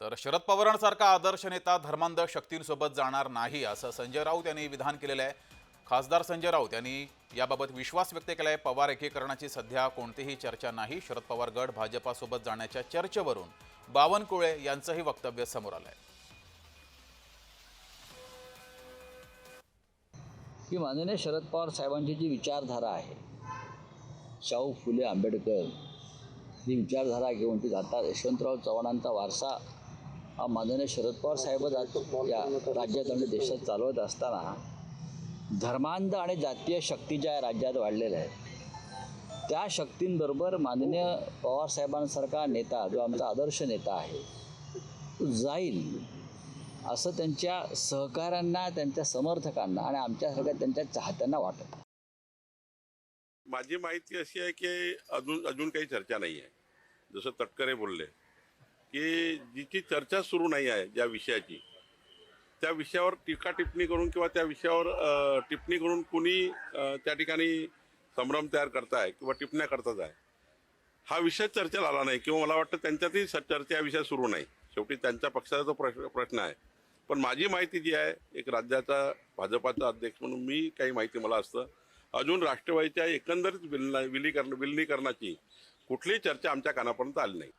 तर शरद पवारांसारखा आदर्श नेता धर्मांध शक्तींसोबत जाणार नाही असं संजय राऊत यांनी विधान केलेलं आहे. खासदार संजय राऊत यांनी याबाबत विश्वास व्यक्त केला आहे पवार एकीकरणाची सध्या कोणतीही चर्चा नाही. शरद पवार गट भाजपासोबत जाण्याच्या चर्चेवरून बावनकुळे यांचंही वक्तव्य समोर आलं आहे की माननीय शरद पवार साहेबांची जी विचारधारा आहे शाहू फुले आंबेडकर ही विचारधारा घेऊन ती जातात. यशवंतराव चव्हाणांचा वारसा माननीय शरद पवार साहेबच आज या राज्यात आणि देशात चालवत असताना धर्मांध आणि जातीय शक्ती ज्या राज्यात वाढलेल्या आहेत त्या शक्तींबरोबर माननीय पवार साहेबांसारखा नेता जो आमचा आदर्श नेता आहे तो जाईल असं त्यांच्या सहकाऱ्यांना त्यांच्या समर्थकांना आणि आमच्यासारख्या त्यांच्या चाहत्यांना वाटत. माझी माहिती अशी आहे की अजून अजून काही चर्चा नाही आहे. जसं तटकरे बोलले की जिची चर्चा सुरू नाही आहे ज्या विषयाची त्या विषयावर टीका टिप्पणी करून किंवा त्या विषयावर टिप्पणी करून कुणी त्या ठिकाणी संभ्रम तयार करताय किंवा टिप्पण्या करतात आहे हा विषय चर्चेला आला नाही किंवा मला वाटतं त्यांच्यातही स- चर्चा या विषय सुरू नाही. शेवटी त्यांच्या पक्षाचा तो प्रश्न प्रश्न आहे. पण माझी माहिती जी आहे एक राज्याचा भाजपाचा अध्यक्ष म्हणून मी काही माहिती मला असतं. अजून राष्ट्रवादीच्या एकंदरीत विलना विलीकरण विलिनीकरणाची कुठलीही चर्चा आमच्या कानापर्यंत आली नाही.